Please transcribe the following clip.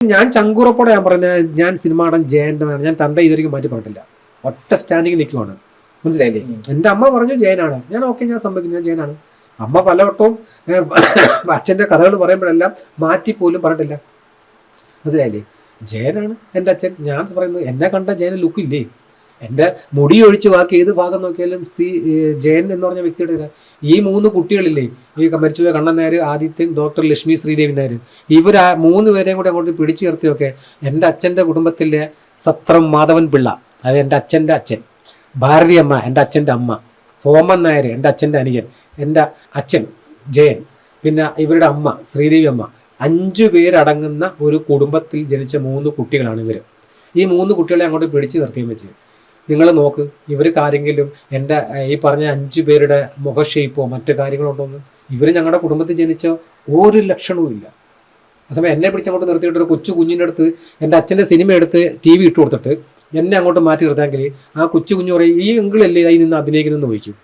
ഞാൻ ചങ്കുറപ്പോടെ ഞാൻ പറഞ്ഞ ഞാൻ സിനിമ നടൻ ജയന്റെ മകനാണ്. ഞാൻ തന്ത ഇതുവരെയും മാറ്റി പറഞ്ഞിട്ടില്ല. ഒറ്റ സ്റ്റാൻഡിങ് നിൽക്കുവാണ്. മനസ്സിലായില്ലേ? എന്റെ അമ്മ പറഞ്ഞു ജയനാണ്. ഞാൻ ഓക്കെ ഞാൻ സമ്മതിക്കുന്നു ഞാൻ ജയനാണ്. അമ്മ പലവട്ടവും അച്ഛന്റെ കഥകൾ പറയുമ്പോഴെല്ലാം മാറ്റി പോലും പറഞ്ഞിട്ടില്ല. മനസ്സിലായില്ലേ? ജയനാണ് എന്റെ അച്ഛൻ. ഞാൻ പറയുന്നത് എന്നെ കണ്ട ജയന് ലുക്കില്ലേ എന്റെ മുടി ഒഴിച്ച് ബാക്കി ഏത് ഭാഗം നോക്കിയാലും സി ജയൻ എന്ന് പറഞ്ഞ വ്യക്തിയുടെ ഈ മൂന്ന് കുട്ടികളില്ലേ ഈ മരിച്ചുപോയ കണ്ണൻ നായർ ആദിത്യൻ ഡോക്ടർ ലക്ഷ്മി ശ്രീദേവി നായർ. ഇവർ മൂന്ന് പേരെയും കൂടി അങ്ങോട്ട് പിടിച്ചു നിർത്തിയൊക്കെ എന്റെ അച്ഛന്റെ കുടുംബത്തിലെ സത്രം മാധവൻ പിള്ള അത് എന്റെ അച്ഛന്റെ അച്ഛൻ ഭാരതി അമ്മ എന്റെ അച്ഛന്റെ അമ്മ സോമൻ നായർ എന്റെ അച്ഛന്റെ അനിയൻ എന്റെ അച്ഛൻ ജയൻ പിന്നെ ഇവരുടെ അമ്മ ശ്രീദേവി അമ്മ. അഞ്ചു പേരടങ്ങുന്ന ഒരു കുടുംബത്തിൽ ജനിച്ച മൂന്ന് കുട്ടികളാണ് ഇവർ ഈ മൂന്ന് കുട്ടികളെ അങ്ങോട്ട് പിടിച്ചു നിർത്തിയും വെച്ച് നിങ്ങൾ നോക്ക് ഇവർക്ക് ആരെങ്കിലും എന്റെ ഈ പറഞ്ഞ അഞ്ചു പേരുടെ മുഖഷേപ്പോ മറ്റു കാര്യങ്ങളോ ഉണ്ടോ എന്ന് ഇവർ ഞങ്ങളുടെ കുടുംബത്തിൽ ജനിച്ച ഒരു ലക്ഷണവും ഇല്ല. ആ സമയം എന്നെ പിടിച്ചങ്ങോട്ട് നിർത്തിയിട്ട് ഒരു കൊച്ചു കുഞ്ഞിന്റെ അടുത്ത് എന്റെ അച്ഛന്റെ സിനിമ എടുത്ത് ടി വി ഇട്ട് കൊടുത്തിട്ട് എന്നെ അങ്ങോട്ട് മാറ്റി നിർത്താമെങ്കിൽ ആ കൊച്ചു കുഞ്ഞു പറയും ഈ എങ്കിലല്ലേ അതിൽ നിന്ന് അഭിനയിക്കുന്നതെന്ന് ചോദിക്കും.